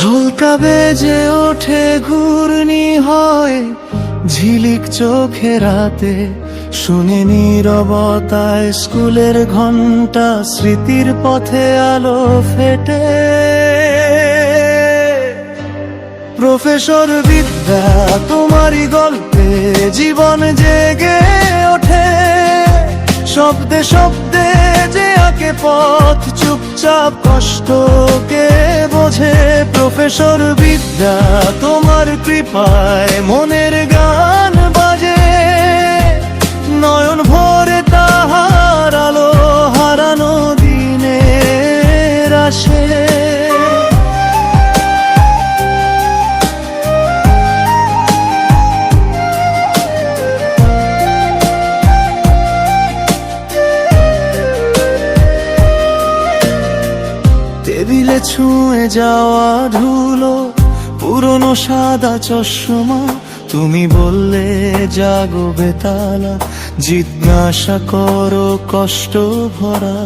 হালকা বেজে ওঠে ঘূর্ণি হয়, ঝিলিক চোখে রাতে শুনে নীরবতায় স্কুলের ঘণ্টা স্মৃতির পথে আলো ফেটে। প্রফেসর বিদ্যা, তোমারই গল্পে জীবন জেগে ওঠে। শব্দে শব্দে যে আঁকে পথ চুপচাপ কষ্টকে বোঝে প্রফেসর বিদ্যা। তোমার কৃপায় মনের গান বাজে। নয়ন ভরে তাহার আলো হারানো দিনের আসে। ছুঁয়ে যাওয়া ধুলো, পুরনো সাদা চশমা। তুমি বললে, জাগো বেতালা, জিজ্ঞাসা করো কষ্ট ভরা।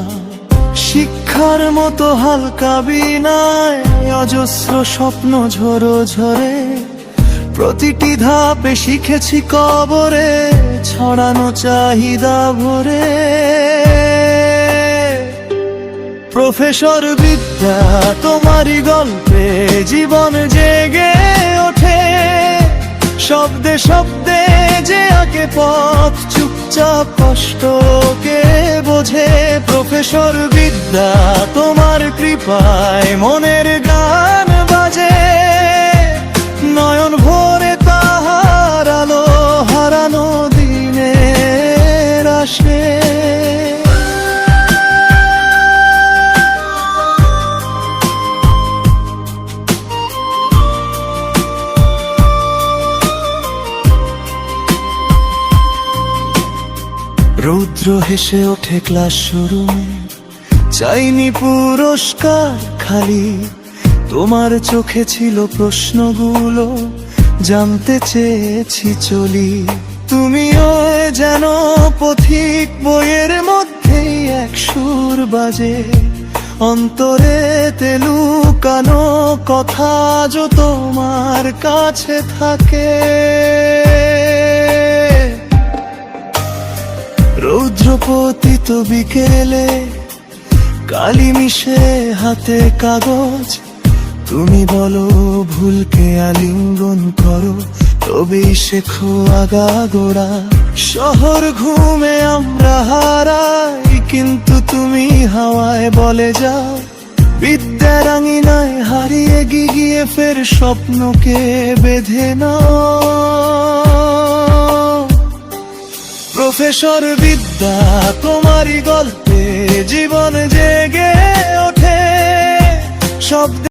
শিক্ষার মতো হালকা বিনায়, অজস্র স্বপ্ন ঝরো ঝরে। প্রতিটি ধাপে শিখেছি কবরে, ছড়ানো চাহিদা ভরে। প্রফেসর বিদ্যা, তোমারই গল্পে জীবন জেগে ওঠে। শব্দে শব্দে যে আগে পথ, চুপচাপ কষ্টকে বোঝে। প্রফেসর বিদ্যা, তোমার কৃপায় মনের গান রৌদ্র হেসে ওঠে ক্লাস শুরুমে। চাইনি পুরস্কার খালি, তোমার চোখে ছিল প্রশ্নগুলো, জানতে চেয়েছি চলি। তুমিও যেন পথিক বইয়ের মধ্যেই এক সুর বাজে। অন্তরে তেলু কানো কথা যো তোমার কাছে থাকে। রৌদ্রপতিত বিকেলে কালি মিশে হাতে কাগজ। তুমি বলো, ভুলকে আলিঙ্গন করো তবেই শেখো আগা গোড়া শহর ঘুমে আমরা হারাই, কিন্তু তুমি হাওয়ায় বলে যাও। বিদ্যার আঙিনায় হারিয়ে গিয়ে ফের স্বপ্নকে বেঁধে নাও। প্রফেসর বিদ্যা তোমারই গল্পে জীবন জেগে ওঠে। শব্দ